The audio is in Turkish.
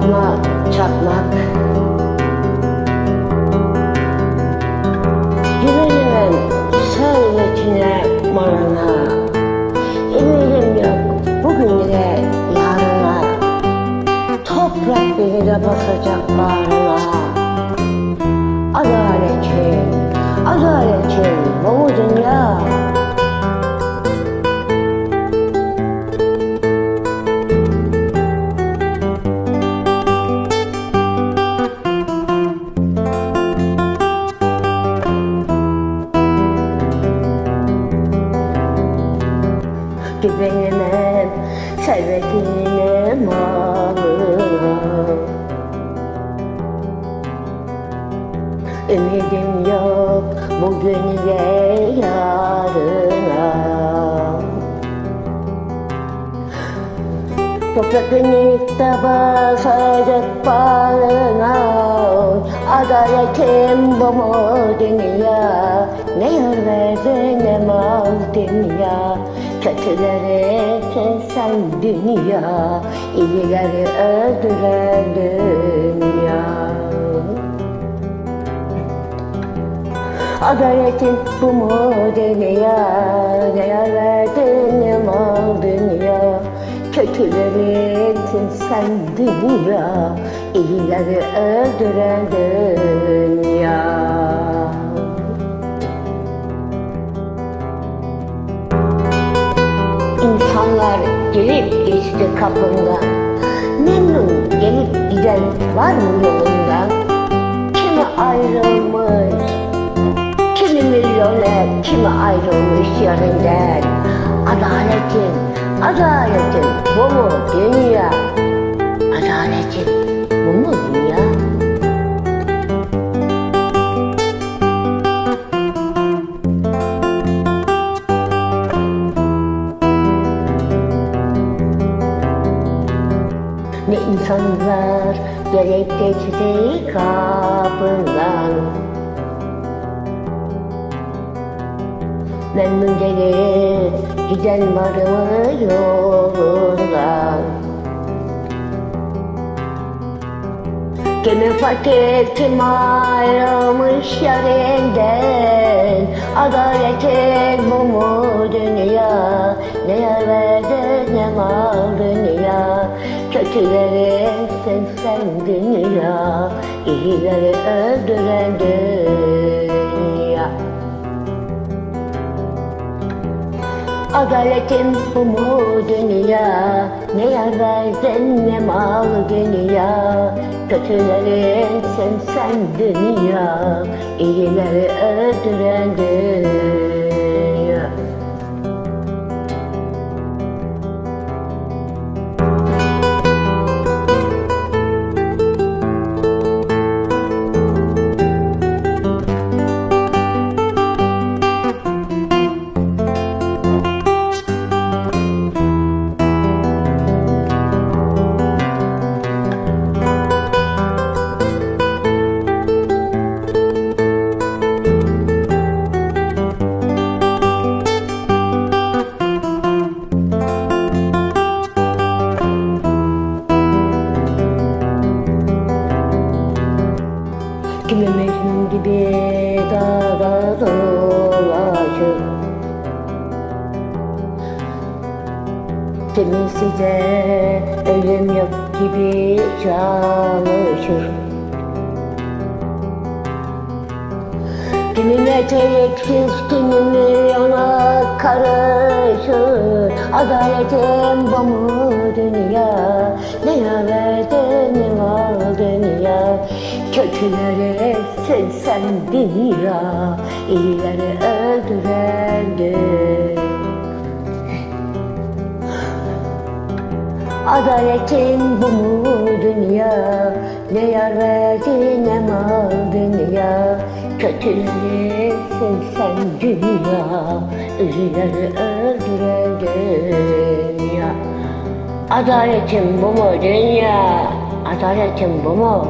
çakma çakmak. Güvenemem servetine malına Eminim yok bugünlere yarına Toprak beni de basacak bağrına Adaletin, adaletin bu dünya? Servetine malına Ümidim yok bugün ve yarına. Toprak beni de basacak bağrına. Adaletim bu dünya? Ne yar verdi ne mal dünya Kötüleri sen dünya İyileri öldüren dünya. Adaletin bu mu dünya Ne yar verdin mal dünya. Kötülerin sen dünya İyileri öldüren dünya İnsanlar gelip geçti kapından Memnun gelip giden var mı yolundan Kimi ayrılmış Kimi milyoner, kimi ayrılmış yerinden? Adaletin, adaletin bu mu dünya? İnsanlar gelip geçti kapından Memnun gelir giden var mı yolundan Kimi fakir kim ayrılmış yerinden Adaletin bu mu dünya Ne yer verdi ne mal dünya Kötülerin sen sen dünya İyileri öldüren dünya. Adaletin bu mu dünya Ne yer verdin ne mal dünya. Kötülerin sen sen dünya İyileri öldüren dünya dolaşır Kimisi de ölüm yok gibi çalışır. Kimi meteliksiz, kimi milyona karışır. Adaletin bu mu dünya Ne verdi ne var dünya Kötüleri sen sen dünya İyileri öldüren dünya Adaletin bu mu dünya? Ne yar verdi ne mal dünya? Kötüleri sen dünya İyileri öldüren dünya. Adaletin bu mu dünya? Adaletin bu mu